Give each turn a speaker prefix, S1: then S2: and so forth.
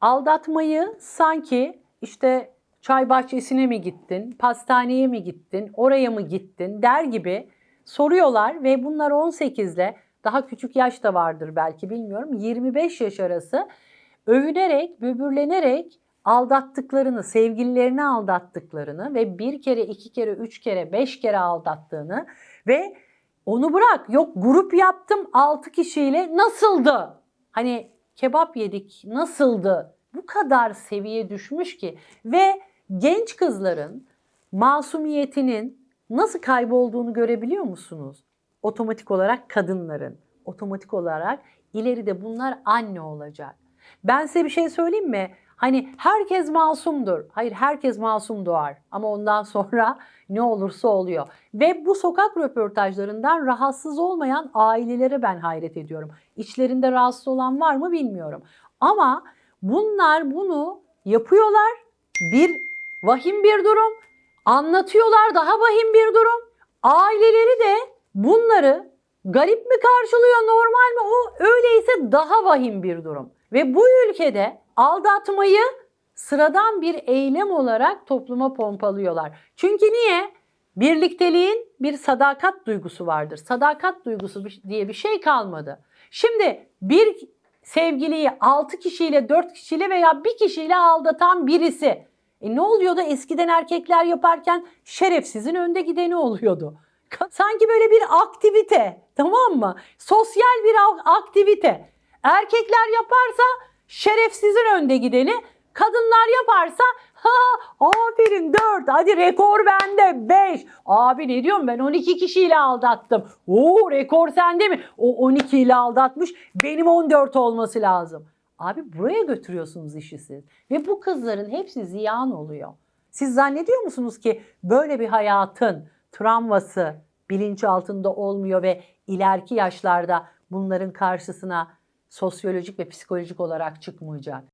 S1: aldatmayı sanki işte çay bahçesine mi gittin, pastaneye mi gittin, oraya mı gittin der gibi soruyorlar ve bunlar 18 ile daha küçük yaş da vardır belki bilmiyorum 25 yaş arası övünerek, böbürlenerek aldattıklarını, sevgililerini aldattıklarını ve bir kere, iki kere, üç kere, beş kere aldattığını ve onu bırak yok grup yaptım altı kişiyle nasıldı? Hani kebap yedik nasıldı? Bu kadar seviye düşmüş ki ve genç kızların masumiyetinin nasıl kaybolduğunu görebiliyor musunuz? Otomatik olarak kadınların, otomatik olarak ileride bunlar anne olacak. Ben size bir şey söyleyeyim mi? Hani herkes masumdur. Hayır herkes masum doğar. Ama ondan sonra ne olursa oluyor. Ve bu sokak röportajlarından rahatsız olmayan ailelere ben hayret ediyorum. İçlerinde rahatsız olan var mı bilmiyorum. Ama bunlar bunu yapıyorlar. Bir vahim bir durum. Anlatıyorlar daha vahim bir durum. Aileleri de bunları garip mi karşılıyor normal mi o öyleyse daha vahim bir durum. Ve bu ülkede aldatmayı sıradan bir eylem olarak topluma pompalıyorlar. Çünkü niye? Birlikteliğin bir sadakat duygusu vardır. Sadakat duygusu diye bir şey kalmadı. Şimdi bir sevgiliyi 6 kişiyle, 4 kişiyle veya bir kişiyle aldatan birisi. E ne oluyordu? Eskiden erkekler yaparken şerefsizin önde gideni oluyordu. Sanki böyle bir aktivite tamam mı? Sosyal bir aktivite. Erkekler yaparsa şerefsizin önde gideni, kadınlar yaparsa ha aferin 4 hadi rekor bende 5. Abi ne diyorum ben 12 kişiyle aldattım. Oo rekor sende mi? O 12 ile aldatmış benim 14 olması lazım. Abi buraya götürüyorsunuz işi siz. Ve bu kızların hepsi ziyan oluyor. Siz zannediyor musunuz ki böyle bir hayatın travması bilinç altında olmuyor ve ileriki yaşlarda bunların karşısına sosyolojik ve psikolojik olarak çıkmayacak?